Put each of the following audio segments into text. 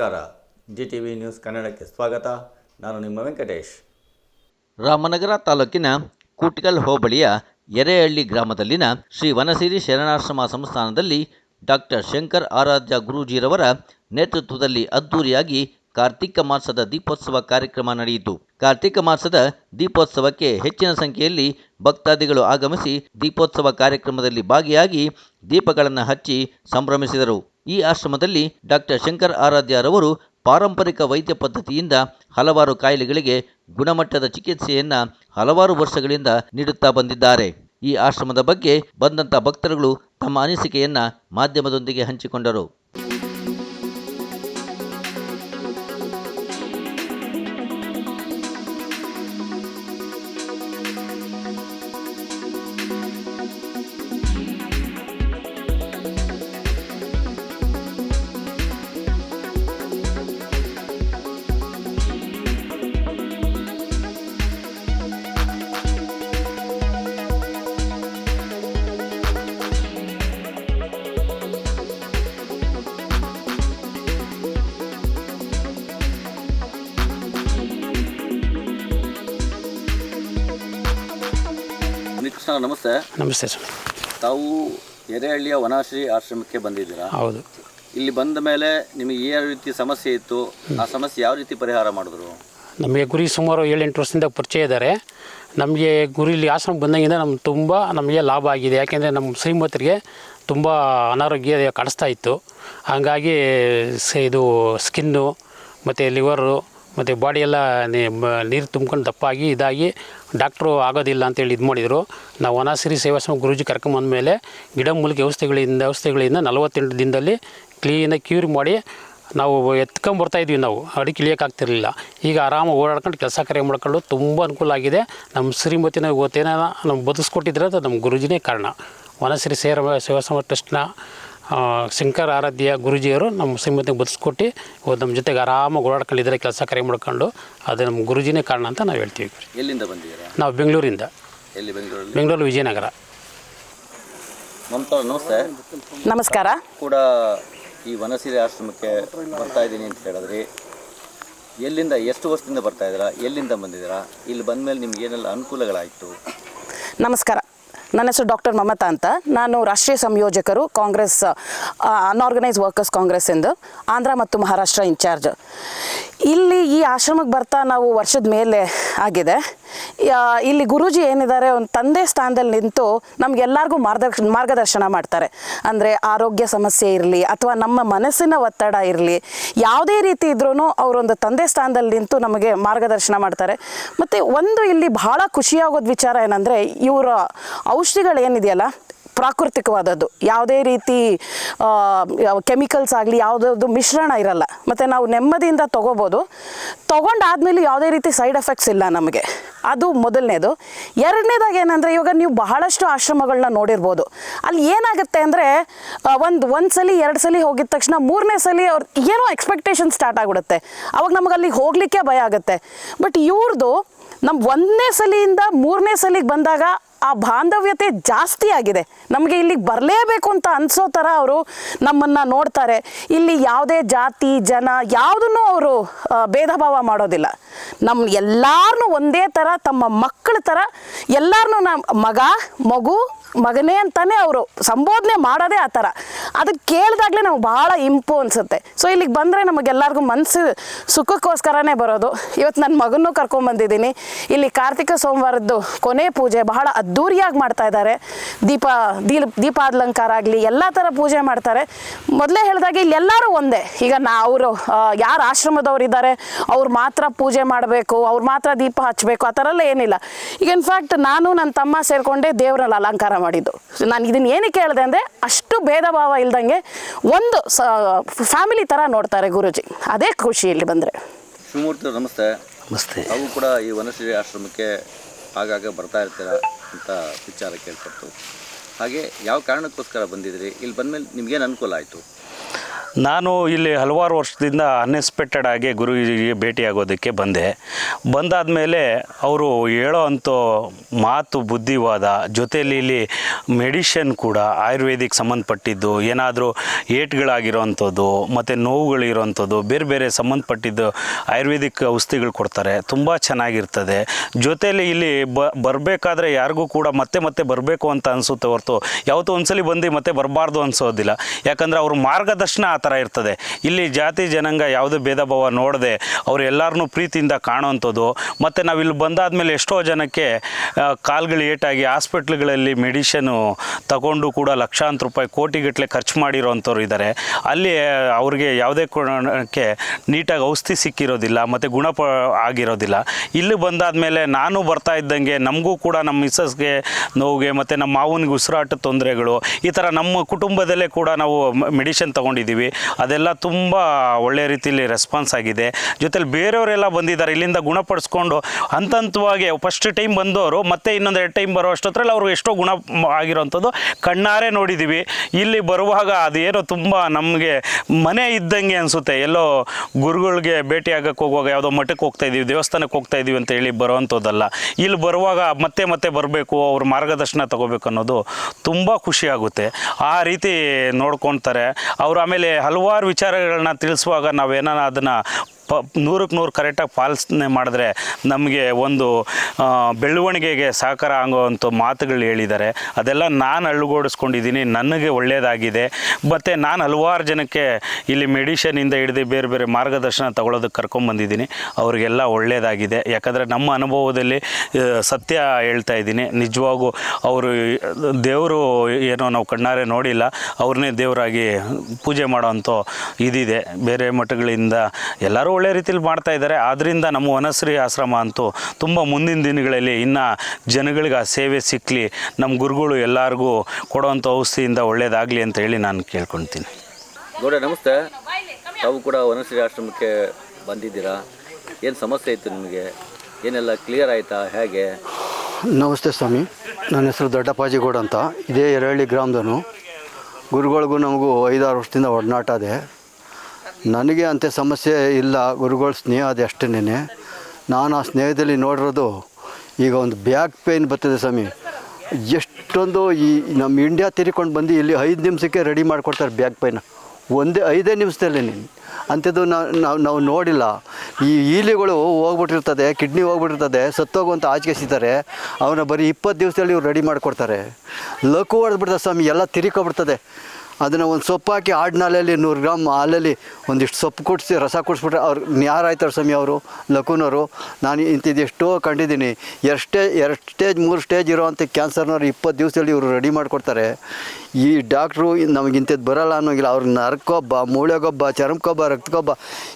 ನಮಸ್ಕಾರ. G T V news ಕನ್ನಡಕ್ಕೆ ಸ್ವಾಗತ. ನಾನು ನಿಮ್ಮ ವೆಂಕಟೇಶ್. ರಾಮನಗರ ತಾಲೂಕಿನ ಕೂಟ್ಗಲ್ ಹೋಬಳಿಯ ಎರೆಹಳ್ಳಿ ಗ್ರಾಮದಲ್ಲಿನ ಶ್ರೀ ವನಸಿರಿ ಶರಣಾಶ್ರಮ ಸಂಸ್ಥಾನದಲ್ಲಿ ಡಾಕ್ಟರ್ ಶಂಕರ್ ಆರಾಧ್ಯ ಗುರೂಜಿರವರ ನೇತೃತ್ವದಲ್ಲಿ ಅದ್ದೂರಿಯಾಗಿ ಕಾರ್ತಿಕ ಮಾಸದ ದೀಪೋತ್ಸವ ಕಾರ್ಯಕ್ರಮ ನಡೆಯಿತು. ಕಾರ್ತಿಕ ಮಾಸದ ದೀಪೋತ್ಸವಕ್ಕೆ ಹೆಚ್ಚಿನ ಸಂಖ್ಯೆಯಲ್ಲಿ ಭಕ್ತಾದಿಗಳು ಆಗಮಿಸಿ ದೀಪೋತ್ಸವ ಕಾರ್ಯಕ್ರಮದಲ್ಲಿ ಭಾಗಿಯಾಗಿ ದೀಪಗಳನ್ನು ಹಚ್ಚಿ ಸಂಭ್ರಮಿಸಿದರು. ಈ ಆಶ್ರಮದಲ್ಲಿ ಡಾಕ್ಟರ್ ಶಂಕರ್ ಆರಾಧ್ಯರವರು ಪಾರಂಪರಿಕ ವೈದ್ಯ ಪದ್ಧತಿಯಿಂದ ಹಲವಾರು ಕಾಯಿಲೆಗಳಿಗೆ ಗುಣಮಟ್ಟದ ಚಿಕಿತ್ಸೆಯನ್ನ ಹಲವಾರು ವರ್ಷಗಳಿಂದ ನೀಡುತ್ತಾ ಬಂದಿದ್ದಾರೆ. ಈ ಆಶ್ರಮದ ಬಗ್ಗೆ ಬಂದಂಥ ಭಕ್ತರುಗಳು ತಮ್ಮ ಅನಿಸಿಕೆಯನ್ನು ಮಾಧ್ಯಮದೊಂದಿಗೆ ಹಂಚಿಕೊಂಡರು. ಕೃಷ್ಣ ನಮಸ್ತೆ. ನಮಸ್ತೆ ಸರ್. ತಾವು ಎರೆಹಳ್ಳಿಯ ವನಶ್ರೀ ಆಶ್ರಮಕ್ಕೆ ಬಂದಿದ್ದೀರಾ? ಹೌದು. ಇಲ್ಲಿ ಬಂದ ಮೇಲೆ ನಿಮಗೆ ಯಾವ ರೀತಿ ಸಮಸ್ಯೆ ಇತ್ತು? ಆ ಸಮಸ್ಯೆ ಯಾವ ರೀತಿ ಪರಿಹಾರ ಮಾಡಿದ್ರು? ನಮಗೆ ಗುರಿ ಸುಮಾರು ಏಳೆಂಟು ವರ್ಷದಿಂದ ಪರಿಚಯ ಇದ್ದಾರೆ. ನಮಗೆ ಗುರಿ ಇಲ್ಲಿ ಆಶ್ರಮ ಬಂದಾಗಿಂದ ನಮ್ಗೆ ತುಂಬ ನಮಗೆ ಲಾಭ ಆಗಿದೆ. ಯಾಕೆಂದರೆ ನಮ್ಮ ಶ್ರೀಮತರಿಗೆ ತುಂಬ ಅನಾರೋಗ್ಯ ಕಾಣಿಸ್ತಾ ಇತ್ತು. ಹಾಗಾಗಿ ಸ ಇದು ಸ್ಕಿನ್ನು ಮತ್ತು ಲಿವರು ಮತ್ತು ಬಾಡಿ ಎಲ್ಲ ನೀರು ತುಂಬ್ಕೊಂಡು ದಪ್ಪಾಗಿ ಇದಾಗಿ ಡಾಕ್ಟ್ರು ಆಗೋದಿಲ್ಲ ಅಂತೇಳಿ ಇದು ಮಾಡಿದರು. ನಾವು ವನಸಿರಿ ಸೇವಾಶ್ರಮ ಗುರೂಜಿ ಕರ್ಕೊಂಬಂದಮೇಲೆ ಗಿಡಮೂಲಿಕೆ ಔಷಧಿಗಳಿಂದ ಔಷಧಿಗಳಿಂದ ನಲವತ್ತೆಂಟು ದಿನದಲ್ಲಿ ಕ್ಲೀನಾಗಿ ಕ್ಯೂರ್ ಮಾಡಿ ನಾವು ಎತ್ಕೊಂಬರ್ತಾಯಿದ್ವಿ ನಾವು. ಅಡಿಗೆ ಇಳಿಯೋಕ್ಕಾಗ್ತಿರಲಿಲ್ಲ ಈಗ ಆರಾಮಾಗಿ ಓಡಾಡ್ಕೊಂಡು ಕೆಲಸ ಕಾರ್ಯ ಮಾಡ್ಕೊಂಡು ತುಂಬ ಅನುಕೂಲ ಆಗಿದೆ. ನಮ್ಮ ಶ್ರೀಮತಿನ ಇವತ್ತೇನ ನಮ್ಗೆ ಬದುಸ್ಕೊಟ್ಟಿದ್ರೆ ಅದು ನಮ್ಮ ಗುರುಜಿನೇ ಕಾರಣ. ವನಶ್ರೀ ಸೇರ ಸೇವಾಶ್ರಮ ಟ್ರಸ್ಟ್ನ ಶಂಕರ್ ಆರಾಧ್ಯ ಗುರುಜಿಯವರು ನಮ್ಮ ಶ್ರೀಮತಿಗೆ ಬದುಕಿಸ್ಕೊಟ್ಟು ಇವತ್ತು ನಮ್ಮ ಜೊತೆಗೆ ಆರಾಮಾಗಿ ಓಡಾಡ್ಕೊಂಡಿದ್ದಾರೆ ಕೆಲಸ ಕರೆ ಮಾಡ್ಕೊಂಡು ಅದು ನಮ್ಮ ಗುರುಜಿನೇ ಕಾರಣ ಅಂತ ನಾವು ಹೇಳ್ತೀವಿ ಎಲ್ಲಿಂದ ಬಂದಿದ್ದೀರಾ? ನಾವು ಬೆಂಗಳೂರಿಂದ. ಎಲ್ಲಿ ಬೆಂಗಳೂರಲ್ಲಿ? ಬೆಂಗಳೂರು ವಿಜಯನಗರ. ಮಮತಾ ನಮಸ್ತೆ. ನಮಸ್ಕಾರ. ಕೂಡ ಈ ವನಸಿರಿ ಆಶ್ರಮಕ್ಕೆ ಬರ್ತಾ ಇದ್ದೀನಿ ಅಂತ ಹೇಳಿದ್ರಿ. ಎಲ್ಲಿಂದ ಎಷ್ಟು ವರ್ಷದಿಂದ ಬರ್ತಾ ಇದ್ದೀರಾ? ಎಲ್ಲಿಂದ ಬಂದಿದ್ದೀರಾ? ಇಲ್ಲಿ ಬಂದ ಮೇಲೆ ನಿಮ್ಗೆ ಏನೆಲ್ಲ ಅನುಕೂಲಗಳಾಯಿತು? ನಮಸ್ಕಾರ. ನನ್ನ ಹೆಸರು ಡಾಕ್ಟರ್ ಮಮತಾ ಅಂತ. ನಾನು ರಾಷ್ಟ್ರೀಯ ಸಂಯೋಜಕರು, ಕಾಂಗ್ರೆಸ್ ಅನ್ಆರ್ಗನೈಸ್ ವರ್ಕರ್ಸ್ ಕಾಂಗ್ರೆಸ್ ಎಂದು ಆಂಧ್ರ ಮತ್ತು ಮಹಾರಾಷ್ಟ್ರ ಇನ್ಚಾರ್ಜ್. ಇಲ್ಲಿ ಈ ಆಶ್ರಮಕ್ಕೆ ಬರ್ತಾ ನಾವು ವರ್ಷದ ಮೇಲೆ ಆಗಿದೆ. ಇಲ್ಲಿ ಗುರೂಜಿ ಏನಿದ್ದಾರೆ ಒಂದು ತಂದೆ ಸ್ಥಾನದಲ್ಲಿ ನಿಂತು ನಮಗೆಲ್ಲರಿಗೂ ಮಾರ್ಗದರ್ಶನ ಮಾರ್ಗದರ್ಶನ ಮಾಡ್ತಾರೆ. ಅಂದರೆ ಆರೋಗ್ಯ ಸಮಸ್ಯೆ ಇರಲಿ, ಅಥವಾ ನಮ್ಮ ಮನಸ್ಸಿನ ಒತ್ತಡ ಇರಲಿ, ಯಾವುದೇ ರೀತಿ ಇದ್ರೂ ಅವರೊಂದು ತಂದೆ ಸ್ಥಾನದಲ್ಲಿ ನಿಂತು ನಮಗೆ ಮಾರ್ಗದರ್ಶನ ಮಾಡ್ತಾರೆ. ಮತ್ತು ಒಂದು ಇಲ್ಲಿ ಬಹಳ ಖುಷಿಯಾಗೋದು ವಿಚಾರ ಏನಂದರೆ, ಇವರ ಔಷಧಿಗಳು ಏನಿದೆಯಲ್ಲ ಪ್ರಾಕೃತಿಕವಾದದ್ದು. ಯಾವುದೇ ರೀತಿ ಕೆಮಿಕಲ್ಸ್ ಆಗಲಿ ಯಾವುದಾದ್ರು ಮಿಶ್ರಣ ಇರಲ್ಲ. ಮತ್ತು ನಾವು ನೆಮ್ಮದಿಯಿಂದ ತೊಗೋಬೋದು. ತೊಗೊಂಡಾದ್ಮೇಲೆ ಯಾವುದೇ ರೀತಿ ಸೈಡ್ ಎಫೆಕ್ಟ್ಸ್ ಇಲ್ಲ ನಮಗೆ. ಅದು ಮೊದಲನೇದು. ಎರಡನೇದಾಗಿ ಏನಂದರೆ, ಇವಾಗ ನೀವು ಬಹಳಷ್ಟು ಆಶ್ರಮಗಳನ್ನ ನೋಡಿರ್ಬೋದು. ಅಲ್ಲಿ ಏನಾಗುತ್ತೆ ಅಂದರೆ ಒಂದು ಒಂದು ಸಲ, ಎರಡು ಸಲ ಹೋಗಿದ ತಕ್ಷಣ ಮೂರನೇ ಸಲ ಅವ್ರ ಏನೋ ಎಕ್ಸ್ಪೆಕ್ಟೇಷನ್ ಸ್ಟಾರ್ಟ್ ಆಗಿಬಿಡುತ್ತೆ. ಅವಾಗ ನಮಗೆ ಅಲ್ಲಿಗೆ ಹೋಗಲಿಕ್ಕೆ ಭಯ ಆಗುತ್ತೆ. ಬಟ್ ಇವ್ರದ್ದು ನಮ್ಮ ಒಂದನೇ ಸಲಿಯಿಂದ ಮೂರನೇ ಸಲಿಗೆ ಬಂದಾಗ ಆ ಬಾಂಧವ್ಯತೆ ಜಾಸ್ತಿ ಆಗಿದೆ. ನಮಗೆ ಇಲ್ಲಿಗೆ ಬರಲೇಬೇಕು ಅಂತ ಅನಿಸೋ ಥರ ಅವರು ನಮ್ಮನ್ನು ನೋಡ್ತಾರೆ. ಇಲ್ಲಿ ಯಾವುದೇ ಜಾತಿ, ಜನ ಯಾವುದನ್ನು ಅವರು ಭೇದ ಭಾವ ಮಾಡೋದಿಲ್ಲ. ನಮ್ಮ ಎಲ್ಲಾರನ್ನೂ ಒಂದೇ ಥರ ತಮ್ಮ ಮಕ್ಕಳ ಥರ ಎಲ್ಲರನ್ನೂ ನಮ್ಮ ಮಗ, ಮಗು ಮಗನೇ ಅಂತಾನೆ ಅವರು ಸಂಬೋಧನೆ ಮಾಡೋದೇ ಆ ಥರ. ಅದಕ್ಕೆ ಕೇಳಿದಾಗಲೇ ನಾವು ಭಾಳ ಇಂಪು ಅನಿಸುತ್ತೆ. ಸೊ ಇಲ್ಲಿಗೆ ಬಂದರೆ ನಮಗೆಲ್ಲರಿಗೂ ಮನಸ್ಸು ಸುಖಕ್ಕೋಸ್ಕರನೇ ಬರೋದು. ಇವತ್ತು ನನ್ನ ಮಗನೂ ಕರ್ಕೊಂಬಂದಿದ್ದೀನಿ ಇಲ್ಲಿ ಕಾರ್ತಿಕ ಸೋಮವಾರದ್ದು ಕೊನೆ ಪೂಜೆ ಬಹಳ ಅದ್ಧೂರಿಯಾಗಿ ಮಾಡ್ತಾ ಇದ್ದಾರೆ. ದೀಪ ದೀಪ ದೀಪಾಲಂಕಾರ ಆಗಲಿ, ಎಲ್ಲ ಥರ ಪೂಜೆ ಮಾಡ್ತಾರೆ. ಮೊದಲೇ ಹೇಳಿದಾಗ ಇಲ್ಲಿ ಎಲ್ಲರೂ ಒಂದೇ. ಈಗ ನಾ ಅವರು ಯಾರು ಆಶ್ರಮದವ್ರು ಇದ್ದಾರೆ, ಅವ್ರು ಮಾತ್ರ ಪೂಜೆ ಮಾಡಬೇಕು, ಅವ್ರು ಮಾತ್ರ ದೀಪ ಹಚ್ಚಬೇಕು ಆ ಥರ ಎಲ್ಲ ಏನಿಲ್ಲ. ಈಗ ಇನ್ಫ್ಯಾಕ್ಟ್ ನಾನು ನನ್ನ ತಮ್ಮ ಸೇರಿಕೊಂಡೆ ದೇವರಲ್ಲಿ ಅಲಂಕಾರ ಮಾಡಿದ್ದು. ನಾನು ಇದನ್ನ ಏನಕ್ಕೆ ಹೇಳಿದೆ ಅಂದರೆ ಅಷ್ಟು ಭೇದ ಭಾವ ಇಲ್ದಂಗೆ ಒಂದು ಸ ಫ್ಯಾಮಿಲಿ ಥರ ನೋಡ್ತಾರೆ ಗುರುಜಿ. ಅದೇ ಖುಷಿ ಇಲ್ಲಿ ಬಂದರೆ. ಶಿವಮೂರ್ತಿ ನಮಸ್ತೆ. ನಮಸ್ತೆ. ಅವು ಕೂಡ ಈ ವನಶ್ರೀ ಆಶ್ರಮಕ್ಕೆ ಆಗಾಗ ಬರ್ತಾ ಇರ್ತೀರ ಅಂತ ವಿಚಾರ ಕೇಳ್ಪಟ್ಟು. ಹಾಗೆ ಯಾವ ಕಾರಣಕ್ಕೋಸ್ಕರ ಬಂದಿದ್ರಿ? ಇಲ್ಲಿ ಬಂದಮೇಲೆ ನಿಮ್ಗೇನು ಅನುಕೂಲ ಆಯಿತು? ನಾನು ಇಲ್ಲಿ ಹಲವಾರು ವರ್ಷದಿಂದ ಅನ್ಎಕ್ಸ್ಪೆಕ್ಟೆಡ್ ಆಗಿ ಗುರುಜಿಗೆ ಭೇಟಿಯಾಗೋದಕ್ಕೆ ಬಂದೆ. ಬಂದಾದ ಮೇಲೆ ಅವರು ಹೇಳೋ ಅಂಥ ಮಾತು ಬುದ್ಧಿವಾದ, ಜೊತೆಯಲ್ಲಿ ಇಲ್ಲಿ ಮೆಡಿಷನ್ ಕೂಡ ಆಯುರ್ವೇದಿಕ್ ಸಂಬಂಧಪಟ್ಟಿದ್ದು, ಏನಾದರೂ ಏಟ್ಗಳಾಗಿರೋವಂಥದ್ದು ಮತ್ತು ನೋವುಗಳಿರೋವಂಥದ್ದು ಬೇರೆ ಬೇರೆ ಸಂಬಂಧಪಟ್ಟಿದ್ದು ಆಯುರ್ವೇದಿಕ್ ಔಷಧಿಗಳು ಕೊಡ್ತಾರೆ. ತುಂಬ ಚೆನ್ನಾಗಿರ್ತದೆ. ಜೊತೆಯಲ್ಲಿ ಇಲ್ಲಿ ಬರಬೇಕಾದ್ರೆ ಯಾರಿಗೂ ಕೂಡ ಮತ್ತೆ ಮತ್ತೆ ಬರಬೇಕು ಅಂತ ಅನಿಸುತ್ತೆ ಹೊರತು, ಯಾವತ್ತೂ ಒಂದ್ಸಲಿ ಬಂದು ಮತ್ತೆ ಬರಬಾರ್ದು ಅನಿಸೋದಿಲ್ಲ. ಯಾಕಂದರೆ ಅವ್ರ ಮಾರ್ಗದರ್ಶನ ಆ ಥರ ಇರ್ತದೆ. ಇಲ್ಲಿ ಜಾತಿ ಜನಾಂಗ ಯಾವುದೇ ಭೇದ ಭಾವ ನೋಡದೆ ಅವ್ರು ಎಲ್ಲರನ್ನೂ ಪ್ರೀತಿಯಿಂದ ಕಾಣುವಂಥದ್ದು. ಮತ್ತು ನಾವು ಇಲ್ಲಿ ಬಂದಾದಮೇಲೆ ಎಷ್ಟೋ ಜನಕ್ಕೆ ಕಾಲ್ಗಳು ಏಟಾಗಿ ಹಾಸ್ಪಿಟ್ಲ್ಗಳಲ್ಲಿ ಮೆಡಿಷನು ತಗೊಂಡು ಕೂಡ ಲಕ್ಷಾಂತರ ರೂಪಾಯಿ ಕೋಟಿಗಟ್ಟಲೆ ಖರ್ಚು ಮಾಡಿರೋವಂಥವ್ರು ಇದ್ದಾರೆ ಅಲ್ಲಿ ಅವ್ರಿಗೆ ಯಾವುದೇ ಕಾರಣಕ್ಕೆ ನೀಟಾಗಿ ಔಷಧಿ ಸಿಕ್ಕಿರೋದಿಲ್ಲ, ಮತ್ತು ಗುಣಪ ಆಗಿರೋದಿಲ್ಲ. ಇಲ್ಲಿ ಬಂದಾದಮೇಲೆ ನಾನು ಬರ್ತಾ ಇದ್ದಂಗೆ ನಮಗೂ ಕೂಡ ನಮ್ಮ ಮಿಸ್ಸಸ್ಗೆ ನೋವಿಗೆ, ಮತ್ತು ನಮ್ಮ ಮಾವನಿಗೆ ಉಸಿರಾಟ ತೊಂದರೆಗಳು, ಈ ಥರ ನಮ್ಮ ಕುಟುಂಬದಲ್ಲೇ ಕೂಡ ನಾವು ಮೆಡಿಷನ್ ತೊಗೊಂಡಿದ್ದೀವಿ. ಅದೆಲ್ಲ ತುಂಬ ಒಳ್ಳೆಯ ರೀತಿಯಲ್ಲಿ ರೆಸ್ಪಾನ್ಸ್ ಆಗಿದೆ. ಜೊತೆಲಿ ಬೇರೆಯವರೆಲ್ಲ ಬಂದಿದ್ದಾರೆ. ಇಲ್ಲಿಂದ ಗುಣಪಡಿಸ್ಕೊಂಡು ಹಂತ ಹಂತವಾಗಿ ಫಸ್ಟ್ ಟೈಮ್ ಬಂದವರು, ಮತ್ತೆ ಇನ್ನೊಂದು ಎರಡು ಟೈಮ್ ಬರೋ ಅಷ್ಟೊತ್ತರಲ್ಲಿ ಅವರು ಎಷ್ಟೋ ಗುಣ ಆಗಿರೋವಂಥದ್ದು ಕಣ್ಣಾರೆ ನೋಡಿದ್ದೀವಿ ಇಲ್ಲಿ ಬರುವಾಗ ಅದೇನೋ ತುಂಬ ನಮಗೆ ಮನೆ ಇದ್ದಂಗೆ ಅನಿಸುತ್ತೆ. ಎಲ್ಲೋ ಗುರುಗಳಿಗೆ ಭೇಟಿ ಆಗಕ್ಕೆ ಹೋಗುವಾಗ ಯಾವುದೋ ಮಠಕ್ಕೆ ಹೋಗ್ತಾ ಇದ್ದೀವಿ ದೇವಸ್ಥಾನಕ್ಕೆ ಹೋಗ್ತಾ ಇದ್ದೀವಿ ಅಂತ ಹೇಳಿ ಬರುವಂಥದ್ದಲ್ಲ. ಇಲ್ಲಿ ಬರುವಾಗ ಮತ್ತೆ ಮತ್ತೆ ಬರಬೇಕು, ಅವ್ರ ಮಾರ್ಗದರ್ಶನ ತಗೋಬೇಕು ಅನ್ನೋದು ತುಂಬ ಖುಷಿಯಾಗುತ್ತೆ ಆ ರೀತಿ ನೋಡ್ಕೊತಾರೆ. ಅವರು ಆಮೇಲೆ ಹಲವಾರು ವಿಚಾರಗಳನ್ನ ತಿಳಿಸುವಾಗ ನಾವೇನಾರ ಅದನ್ನು ಪ ನೂರಕ್ಕೆ ನೂರು ಕರೆಕ್ಟಾಗಿ ಪಾಲಿಸನೆ ಮಾಡಿದ್ರೆ ನಮಗೆ ಒಂದು ಬೆಳವಣಿಗೆಗೆ ಸಹಕಾರ ಆಗುವಂಥ ಮಾತುಗಳು ಹೇಳಿದ್ದಾರೆ. ಅದೆಲ್ಲ ನಾನು ಅಳ್ಳುಗೂಡಿಸ್ಕೊಂಡಿದ್ದೀನಿ ನನಗೆ ಒಳ್ಳೆಯದಾಗಿದೆ. ಮತ್ತು ನಾನು ಹಲವಾರು ಜನಕ್ಕೆ ಇಲ್ಲಿ ಮೆಡಿಷನಿಂದ ಹಿಡಿದು ಬೇರೆ ಬೇರೆ ಮಾರ್ಗದರ್ಶನ ತಗೊಳ್ಳೋದಕ್ಕೆ ಕರ್ಕೊಂಡ್ಬಂದಿದ್ದೀನಿ ಅವರಿಗೆಲ್ಲ ಒಳ್ಳೆಯದಾಗಿದೆ. ಯಾಕಂದರೆ ನಮ್ಮ ಅನುಭವದಲ್ಲಿ ಸತ್ಯ ಹೇಳ್ತಾ ಇದ್ದೀನಿ. ನಿಜವಾಗೂ ಅವರು, ದೇವರು ಏನೋ ನಾವು ಕಣ್ಣಾರೆ ನೋಡಿಲ್ಲ. ಅವ್ರನ್ನೇ ದೇವರಾಗಿ ಪೂಜೆ ಮಾಡೋವಂಥ ಇದಿದೆ. ಬೇರೆ ಮಠಗಳಿಂದ ಎಲ್ಲರೂ ಒಳ್ಳೆ ರೀತಿಯಲ್ಲಿ ಮಾಡ್ತಾ ಇದ್ದಾರೆ. ಆದ್ದರಿಂದ ನಮ್ಮ ವನಶ್ರೀ ಆಶ್ರಮ ಅಂತೂ ತುಂಬ ಮುಂದಿನ ದಿನಗಳಲ್ಲಿ ಇನ್ನು ಜನಗಳಿಗೆ ಆ ಸೇವೆ ಸಿಕ್ಕಲಿ ನಮ್ಮ ಗುರುಗಳು ಎಲ್ಲರಿಗೂ ಕೊಡುವಂಥ ಔಷಧಿಯಿಂದ ಒಳ್ಳೆಯದಾಗಲಿ ಅಂತ ಹೇಳಿ ನಾನು ಕೇಳ್ಕೊಳ್ತೀನಿ ಗೌಡ ನಮಸ್ತೆ. ತಾವು ಕೂಡ ವನಶ್ರೀ ಆಶ್ರಮಕ್ಕೆ ಬಂದಿದ್ದೀರಾ? ಏನು ಸಮಸ್ಯೆ ಇತ್ತು ನಿಮಗೆ? ಏನೆಲ್ಲ ಕ್ಲಿಯರ್ ಆಯಿತಾ? ಹೇಗೆ? ನಮಸ್ತೆ ಸ್ವಾಮಿ. ನನ್ನ ಹೆಸರು ದೊಡ್ಡಪ್ಪಾಜಿಗೌಡ ಅಂತ. ಇದೇ ಎರಹಳ್ಳಿ ಗ್ರಾಮದನು ಗುರುಗಳಿಗೂ ನಮಗೂ ಐದಾರು ವರ್ಷದಿಂದ ಒಡನಾಟ ಇದೆ ನನಗೆ ಅಂತ ಸಮಸ್ಯೆ ಇಲ್ಲ, ಗುರುಗಳ ಸ್ನೇಹ ಅಷ್ಟೇನೆ ನಾನು. ಆ ಸ್ನೇಹದಲ್ಲಿ ನೋಡಿರೋದು, ಈಗ ಒಂದು ಬ್ಯಾಕ್ ಪೇಯ್ನ್ ಬರ್ತದೆ ಸ್ವಾಮಿ. ಎಷ್ಟೊಂದು ಈ ನಮ್ಮ ಇಂಡಿಯಾ ತಿರ್ಕೊಂಡು ಬಂದು ಇಲ್ಲಿ ಐದು ನಿಮಿಷಕ್ಕೆ ರೆಡಿ ಮಾಡಿಕೊಡ್ತಾರೆ ಬ್ಯಾಕ್ ಪೇಯ್ನ ಒಂದೇ ಐದೇ ನಿಮಿಷದಲ್ಲಿ ನೀನು. ಅಂಥದ್ದು ನಾವು ನಾವು ನೋಡಿಲ್ಲ. ಈ ಈಲಿಗಳು ಹೋಗ್ಬಿಟ್ಟಿರ್ತದೆ, ಕಿಡ್ನಿ ಹೋಗ್ಬಿಟ್ಟಿರ್ತದೆ ಸತ್ತೋಗುವಂಥ ಆಚೆಸಿದ್ದಾರೆ ಅವನ್ನ ಬರೀ ಇಪ್ಪತ್ತು ದಿವಸದಲ್ಲಿ ಇವ್ರು ರೆಡಿ ಮಾಡಿಕೊಡ್ತಾರೆ. ಲಕು ಹೊಡೆದ್ಬಿಡ್ತದೆ ಸ್ವಾಮಿ, ಎಲ್ಲ ತಿರ್ಕೊಬಿಡ್ತದೆ. ಅದನ್ನು ಒಂದು ಸೊಪ್ಪು ಹಾಕಿ ಆಡ್ನಾಲಲ್ಲಿ ನೂರು ಗ್ರಾಮ್ ಹಾಲಲ್ಲಿ ಒಂದಿಷ್ಟು ಸೊಪ್ಪು ಕುಡಿಸಿ ರಸ ಕುಡಿಸ್ಬಿಟ್ರೆ ಅವ್ರು ಯಾರಾಯ್ತಾರೆ ಸ್ವಾಮಿ ಅವರು? ಲಕುನವರು. ನಾನು ಇಂಥದ್ದು ಎಷ್ಟೋ ಕಂಡಿದ್ದೀನಿ. ಎರಡು ಸ್ಟೇಜ್ ಎರಡು ಸ್ಟೇಜ್, ಮೂರು ಸ್ಟೇಜ್ ಇರೋವಂಥ ಕ್ಯಾನ್ಸರ್ನವ್ರು ಇಪ್ಪತ್ತು ದಿವಸದಲ್ಲಿ ಇವರು ರೆಡಿ ಮಾಡಿಕೊಡ್ತಾರೆ. ಈ ಡಾಕ್ಟ್ರು ನಮಗೆ ಇಂಥದ್ದು ಬರೋಲ್ಲ ಅನ್ನೋಂಗಿಲ್ಲ. ಅವ್ರ ನರಕೊಬ್ಬ, ಮೂಳೆಗೊಬ್ಬ, ಚರ್ಮಕೊಬ್ಬ, ರಕ್ತಕೊಬ್ಬ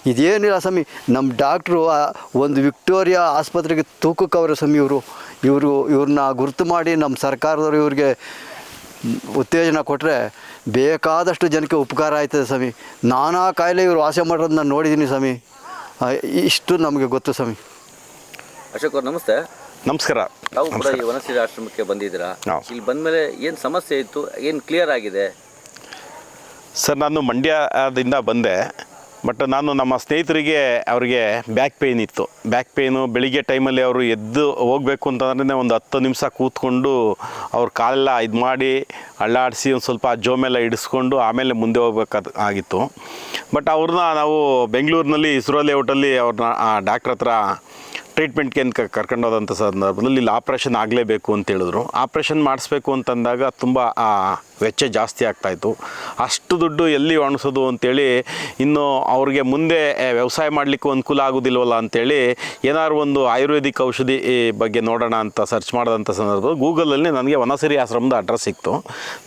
ಇದೇನಿಲ್ಲ ಸ್ವಾಮಿ. ನಮ್ಮ ಡಾಕ್ಟ್ರು ಒಂದು ವಿಕ್ಟೋರಿಯಾ ಆಸ್ಪತ್ರೆಗೆ ತೂಕಕ್ಕೆ ಅವರು ಸ್ವಾಮಿ ಇವರು. ಇವರು ಇವ್ರನ್ನ ಗುರುತು ಮಾಡಿ ನಮ್ಮ ಸರ್ಕಾರದವರು ಇವ್ರಿಗೆ ಉತ್ತೇಜನ ಕೊಟ್ಟರೆ ಬೇಕಾದಷ್ಟು ಜನಕ್ಕೆ ಉಪಕಾರ ಆಯ್ತದೆ ಸ್ವಾಮಿ. ನಾನಾ ಕಾಯಿಲೆ ಇವರು ವಾಸ ಮಾಡೋದನ್ನ ನಾನು ನೋಡಿದ್ದೀನಿ ಸ್ವಾಮಿ. ಇಷ್ಟು ನಮಗೆ ಗೊತ್ತು ಸ್ವಾಮಿ. ಅಶೋಕ್ ಅವ್ರು ನಮಸ್ತೆ. ನಮಸ್ಕಾರ. ನಾವು ಕೂಡ ಈ ವನಸ್ಥಿರ ಆಶ್ರಮಕ್ಕೆ ಬಂದಿದ್ದೀರಾ. ಇಲ್ಲಿ ಬಂದಮೇಲೆ ಏನು ಸಮಸ್ಯೆ ಇತ್ತು? ಏನು ಕ್ಲಿಯರ್ ಆಗಿದೆ? ಸರ್ ನಾನು ಮಂಡ್ಯದಿಂದ ಬಂದೆ. ಬಟ್ ನಾನು ನಮ್ಮ ಸ್ನೇಹಿತರಿಗೆ ಅವರಿಗೆ ಬ್ಯಾಕ್ ಪೇಯ್ನ್ ಇತ್ತು. ಬ್ಯಾಕ್ ಪೇಯ್ನು ಬೆಳಿಗ್ಗೆ ಟೈಮಲ್ಲಿ ಅವರು ಎದ್ದು ಹೋಗಬೇಕು ಅಂತಂದ್ರೆ ಒಂದು ಹತ್ತು ನಿಮಿಷ ಕೂತ್ಕೊಂಡು ಅವ್ರ ಕಾಲೆಲ್ಲ ಇದು ಮಾಡಿ ಅಳ್ಳಾಡಿಸಿ ಒಂದು ಸ್ವಲ್ಪ ಜೋಮೆಲ್ಲ ಇಡಿಸ್ಕೊಂಡು ಆಮೇಲೆ ಮುಂದೆ ಹೋಗ್ಬೇಕಾದ ಆಗಿತ್ತು. ಬಟ್ ಅವ್ರನ್ನ ನಾವು ಬೆಂಗಳೂರಿನಲ್ಲಿ ಇಸ್ರೋ ಲೇಔಟಲ್ಲಿ ಅವ್ರನ್ನ ಡಾಕ್ಟ್ರ್ ಹತ್ರ ಟ್ರೀಟ್ಮೆಂಟ್ಗೆ ಅಂತ ಕರ್ಕೊಂಡು ಹೋದಂಥ ಸಂದರ್ಭದಲ್ಲಿ ಇಲ್ಲಿ ಆಪ್ರೇಷನ್ ಆಗಲೇಬೇಕು ಅಂತ ಹೇಳಿದ್ರು. ಆಪ್ರೇಷನ್ ಮಾಡಿಸ್ಬೇಕು ಅಂತಂದಾಗ ತುಂಬ ವೆಚ್ಚ ಜಾಸ್ತಿ ಆಗ್ತಾಯಿತ್ತು ಅಷ್ಟು ದುಡ್ಡು ಎಲ್ಲಿ ಒಣಸೋದು ಅಂತೇಳಿ ಇನ್ನು ಅವ್ರಿಗೆ ಮುಂದೆ ವ್ಯವಸಾಯ ಮಾಡಲಿಕ್ಕೂ ಅನುಕೂಲ ಆಗೋದಿಲ್ವಲ್ಲ ಅಂತೇಳಿ ಏನಾದ್ರು ಒಂದು ಆಯುರ್ವೇದಿಕ್ ಔಷಧಿ ಬಗ್ಗೆ ನೋಡೋಣ ಅಂತ ಸರ್ಚ್ ಮಾಡಿದಂಥ ಸಂದರ್ಭದಲ್ಲಿ ಗೂಗಲಲ್ಲಿ ನನಗೆ ವನಸಿರಿ ಆಶ್ರಮದ ಅಡ್ರೆಸ್ ಸಿಕ್ತು.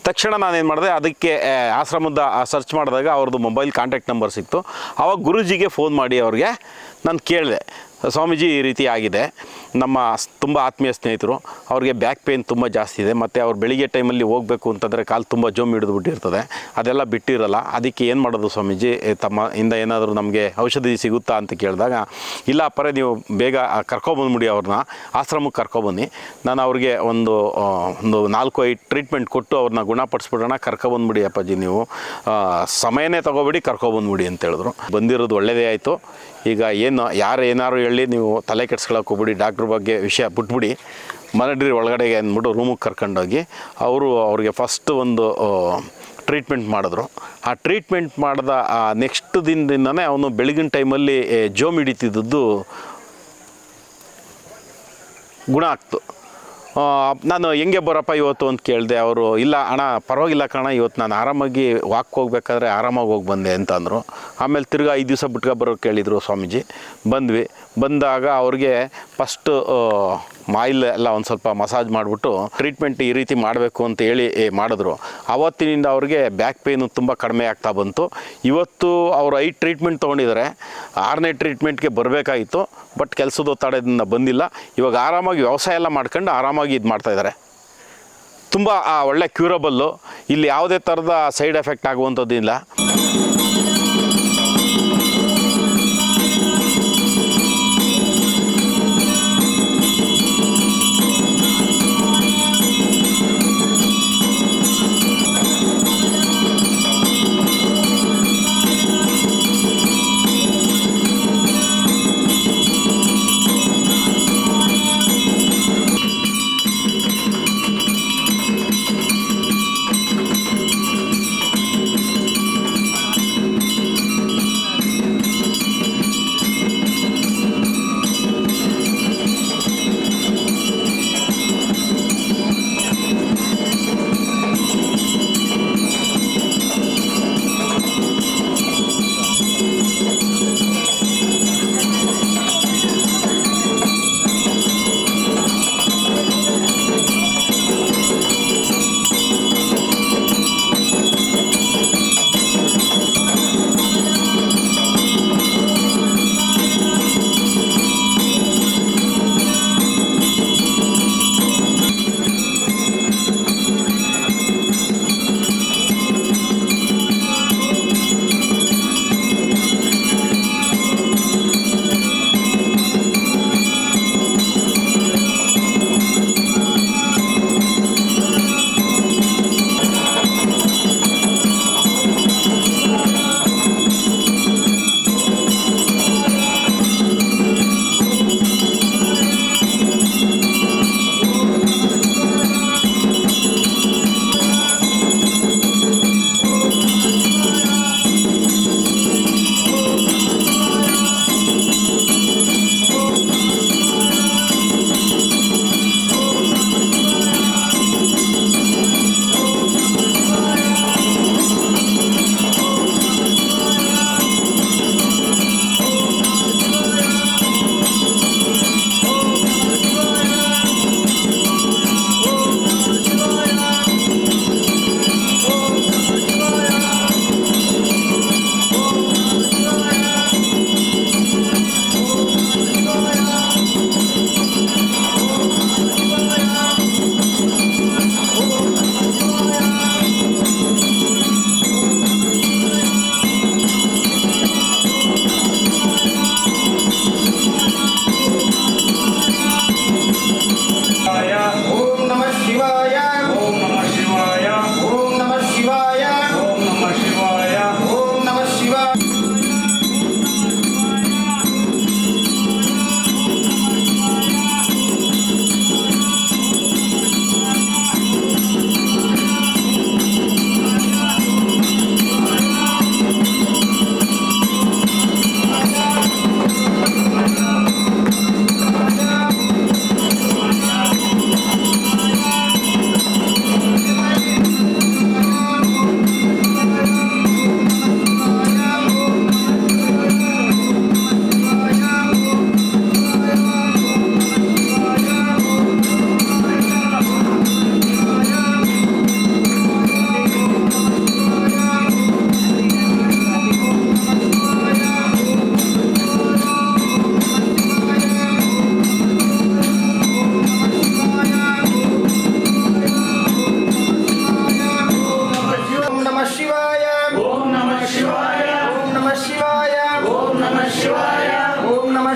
ತಕ್ಷಣ ನಾನೇನು ಮಾಡಿದೆ, ಅದಕ್ಕೆ ಆಶ್ರಮದ ಸರ್ಚ್ ಮಾಡಿದಾಗ ಅವ್ರದ್ದು ಮೊಬೈಲ್ ಕಾಂಟ್ಯಾಕ್ಟ್ ನಂಬರ್ ಸಿಕ್ತು. ಆವಾಗ ಗುರುಜಿಗೆ ಫೋನ್ ಮಾಡಿ ಅವ್ರಿಗೆ ನಾನು ಕೇಳಿದೆ. ಸ್ವಾಮೀಜಿ ಈ ರೀತಿ ಆಗಿದೆ. ನಮ್ಮ ತುಂಬ ಆತ್ಮೀಯ ಸ್ನೇಹಿತರು, ಅವ್ರಿಗೆ ಬ್ಯಾಕ್ ಪೇಯ್ನ್ ತುಂಬ ಜಾಸ್ತಿ ಇದೆ, ಮತ್ತು ಅವ್ರು ಬೆಳಿಗ್ಗೆ ಟೈಮಲ್ಲಿ ಹೋಗಬೇಕು ಅಂತಂದರೆ ಕಾಲು ತುಂಬ ಜೋಮ್ ಹಿಡಿದು ಬಿಟ್ಟಿರ್ತದೆ. ಅದೆಲ್ಲ ಬಿಟ್ಟಿರಲ್ಲ, ಅದಕ್ಕೆ ಏನು ಮಾಡೋದು ಸ್ವಾಮೀಜಿ? ತಮ್ಮ, ಇಂದ ಏನಾದರೂ ನಮಗೆ ಔಷಧಿ ಸಿಗುತ್ತಾ ಅಂತ ಕೇಳಿದಾಗ, ಇಲ್ಲ ಪರೇ ನೀವು ಬೇಗ ಕರ್ಕೊಬಂದ್ಬಿಡಿ ಅವ್ರನ್ನ ಆಶ್ರಮಕ್ಕೆ ಕರ್ಕೊಬನ್ನಿ ನಾನು ಅವ್ರಿಗೆ ಒಂದು ಒಂದು ನಾಲ್ಕು, ಐದು ಟ್ರೀಟ್ಮೆಂಟ್ ಕೊಟ್ಟು ಅವ್ರನ್ನ ಗುಣಪಡಿಸ್ಬಿಡೋಣ ಕರ್ಕೊಬಂದ್ಬಿಡಿ ಅಪ್ಪಾಜಿ ನೀವು. ಸಮಯನೇ ತಗೋಬೇಡಿ ಕರ್ಕೊಬಂದ್ಬಿಡಿ ಅಂತ ಹೇಳಿದ್ರು. ಬಂದಿರೋದು ಒಳ್ಳೆಯದೇ ಆಯಿತು. ಈಗ ಏನು, ಯಾರು ಏನಾದ್ರು ಹೇಳಿ ನೀವು ತಲೆ ಕೆಡ್ಸ್ಕೊಳಕ್ಕೆ ಹೋಗ್ಬಿಡಿ ಡಾಕ್ಟ್ರ್ ಬಗ್ಗೆ ವಿಷಯ ಬಿಟ್ಬಿಡಿ. ಮರಡಿರಿ ಒಳಗಡೆಗೆ ಅಂದ್ಬಿಟ್ಟು ರೂಮಿಗೆ ಕರ್ಕೊಂಡೋಗಿ ಅವರು ಅವ್ರಿಗೆ ಫಸ್ಟ್ ಒಂದು ಟ್ರೀಟ್ಮೆಂಟ್ ಮಾಡಿದ್ರು. ಆ ಟ್ರೀಟ್ಮೆಂಟ್ ಮಾಡಿದ, ಆ ನೆಕ್ಸ್ಟ್ ದಿನದಿಂದನೇ ಅವನು ಬೆಳಗಿನ ಟೈಮಲ್ಲಿ ಜೋಮ್ ಹಿಡಿತಿದ್ದದ್ದು ಗುಣ ಆಗ್ತು. ನಾನು ಹೆಂಗೆ ಬರಪ್ಪ ಇವತ್ತು ಅಂತ ಕೇಳಿದೆ, ಅವರು, ಇಲ್ಲ ಅಣ್ಣ, ಪರವಾಗಿಲ್ಲ ಕಣ, ಇವತ್ತು ನಾನು ಆರಾಮಾಗಿ ವಾಕ್ ಹೋಗ್ಬೇಕಾದ್ರೆ ಆರಾಮಾಗಿ ಹೋಗಿ ಬಂದೆ ಅಂತ ಅಂದರು. ಆಮೇಲೆ ತಿರ್ಗಾ ಐದು ದಿವಸ ಬಿಟ್ಕೊ ಬರೋಕೆ ಕೇಳಿದರು ಸ್ವಾಮೀಜಿ. ಬಂದ್ವಿ. ಬಂದಾಗ ಅವ್ರಿಗೆ ಫಸ್ಟು ಮಾಯಿಲ್ ಎಲ್ಲ ಒಂದು ಸ್ವಲ್ಪ ಮಸಾಜ್ ಮಾಡಿಬಿಟ್ಟು ಟ್ರೀಟ್ಮೆಂಟ್ ಈ ರೀತಿ ಮಾಡಬೇಕು ಅಂತ ಹೇಳಿ ಮಾಡಿದ್ರು. ಆವತ್ತಿನಿಂದ ಅವ್ರಿಗೆ ಬ್ಯಾಕ್ ಪೇನು ತುಂಬ ಕಡಿಮೆ ಆಗ್ತಾ ಬಂತು. ಇವತ್ತು ಅವರು ಐದು ಟ್ರೀಟ್ಮೆಂಟ್ ತೊಗೊಂಡಿದ್ದಾರೆ. ಆರನೇ ಟ್ರೀಟ್ಮೆಂಟ್ಗೆ ಬರಬೇಕಾಗಿತ್ತು ಬಟ್ ಕೆಲಸದ ಒತ್ತಡದಿಂದ ಬಂದಿಲ್ಲ. ಇವಾಗ ಆರಾಮಾಗಿ ವ್ಯವಸಾಯ ಎಲ್ಲ ಮಾಡ್ಕೊಂಡು ಆರಾಮಾಗಿ ಇದು ಮಾಡ್ತಾಯಿದ್ದಾರೆ ತುಂಬ ಒಳ್ಳೆ ಕ್ಯೂರಬಲ್ಲು ಇಲ್ಲಿ ಯಾವುದೇ ಥರದ ಸೈಡ್ ಎಫೆಕ್ಟ್ ಆಗುವಂಥದ್ದಿಲ್ಲ.